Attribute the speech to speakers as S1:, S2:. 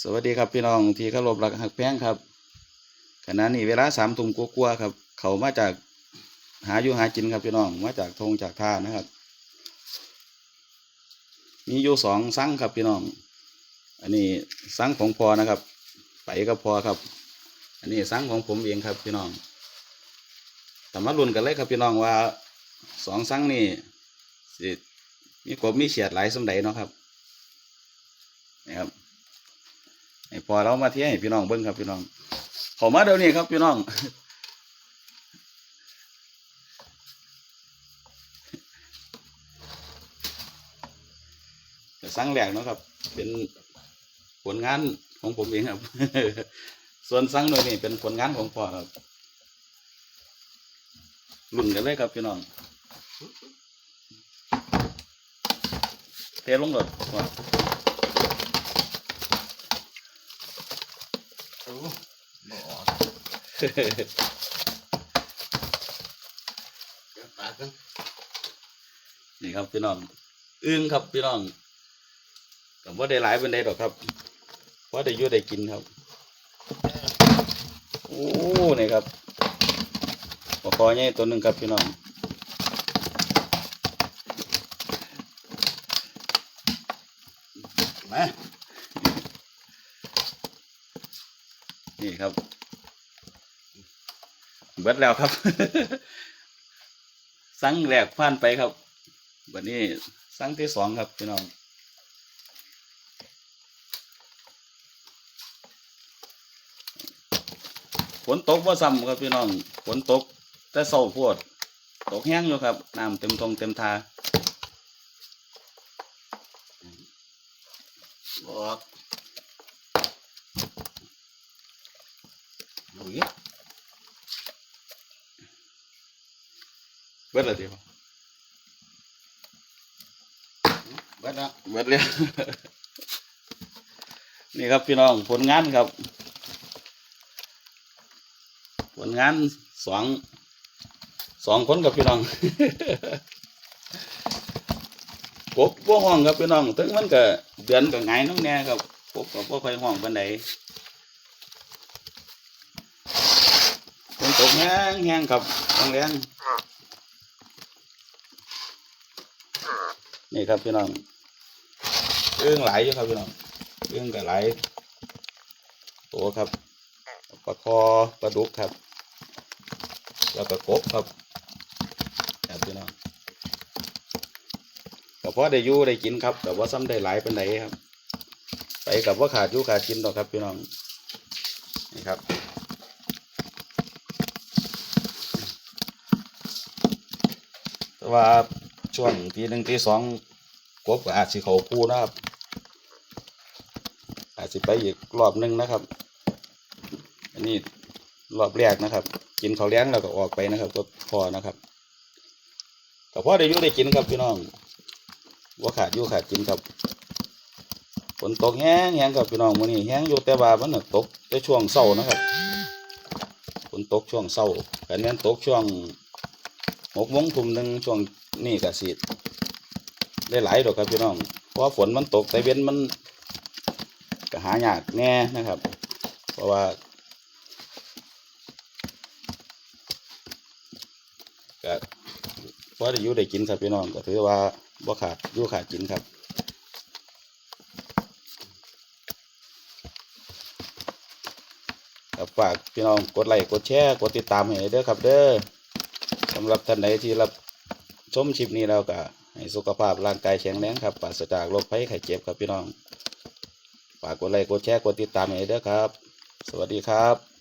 S1: สวัสดีครับพี่น้องที่เคารพรักหักแพงครับขณะนี้เวลาสามทุ่มกว่าๆครับ เขามาจากหาอยู่หากินครับพี่น้องมาจากทงจากท่านะครับ มีอยู่สองซังครับพี่น้อง อันนี้ซังของพอนะครับ ไปกับพอครับ อันนี้ซังของผมเองครับพี่น้องแต่มาลุ้นกันเลยครับพี่น้องว่าสองซังนี่สิมีกบมีเฉียดหลายสมใดเนาะครับนี่ครับ พอเรามาเที่ยวให้พี่น้องเบิ้งครับพี่น้องเขอมาเดี๋ยวนี้ครับพี่น้องจะสั่งแหลกเนาะครับ เป็นผลงานของผมเองครับ ส่วนสั่งโดยนี่เป็นผลงานของพ่อครับลุ่นกันเลยครับพี่น้องเทลงรถพ่อ
S2: โอ้บ่ออกเดี๋ยว ปากกัน
S1: นี่ครับพี่น้องอึ้งครับพี่น้องก็บ่าได้หลายเป็นไดดอกครับเพราะได้ยู่ได้กินครับ โอ้นี่ครับปลาคอใหญ่ตัวหนึ่งครับพี่น้อง
S2: มา
S1: นี่ครับ เบิดแล้วครับ สั่งแรกผ่านไปครับวันนี้สั่งที่สองครับพี่น้องฝนตกว่าซ้ำครับพี่น้องฝนตก แต่เศร้าพวด ตกแห้งอยู่ครับน้ำเต็มทงเต็มทา
S2: บอกดูอี
S1: เบิดแล้วทีพ่อ
S2: เบิดแล้ว
S1: เบิดแล้วนี่ครับพี่น้องผลงานครับ ผลงานสองสองคนกับพี่น้องกบพวกห้องครับพี่น้องถึงมันก็เดือนก็ไงายน้องแน่ครับกบก็บ่ค่อยห้องปานใดฝนตกแห้งแห้งครับต้องแรง นี่ครับพี่น้องเอื้องหลอยู่ครับพี่น้องเอื้องก็หลตัวครับปลาคอปลาดุกครับ แล้วก็กบครับครับพี่น้องก็พอได้ยู่ได้กินครับแต่ว่าซ้ำได้หลายเป็นไหนครับ ไปกับว่าขาดยู่ขาดกินดอกครับพี่น้องนี่ครับว่า ช่วงทีหนึ่งทีสองกบก็อาจสิเขาพูนะครับ อาจสิไปอีกรอบหนึ่งนะครับ อันนี้รอบแรกนะครับ กินเขาเลี้ยงแล้วก็ออกไปนะครับ ก็พอนะครับก็พอได้ยู่ได้กินครับพี่น้องว่าขาดยู่ขาดกินครับฝนตกแห้งแห้งครับพี่น้องมื้อนี้แห้งอยู่แต่ว่ามันน่ะตกแต่ช่วงเช้านะครับฝนตกช่วงเช้ากันแม่นตกช่วง หกโมงทุ่มหนึ่งช่วงนี้ก็สิได้หลายดอกครับพี่น้อง เพราะว่าฝนมันตกแต่เว้นมันก็หายากแน่นะครับ เพราะว่าก็พอได้อยู่ได้กินครับพี่น้องก็ถือว่าบ่ขาดอยู่ขาดกินครับครับฝากพี่น้องกดไลค์กดแชร์กดติดตามให้เด้อครับเด้อ สำหรับท่านใดที่รับชมชิปนี้แล้วก็ให้สุขภาพร่างกายแข็งแรงครับปราศจากโรคภัยไข้เจ็บครับพี่น้องฝากกดไลค์กดแชร์กดติดตามให้เด้อครับ สวัสดีครับ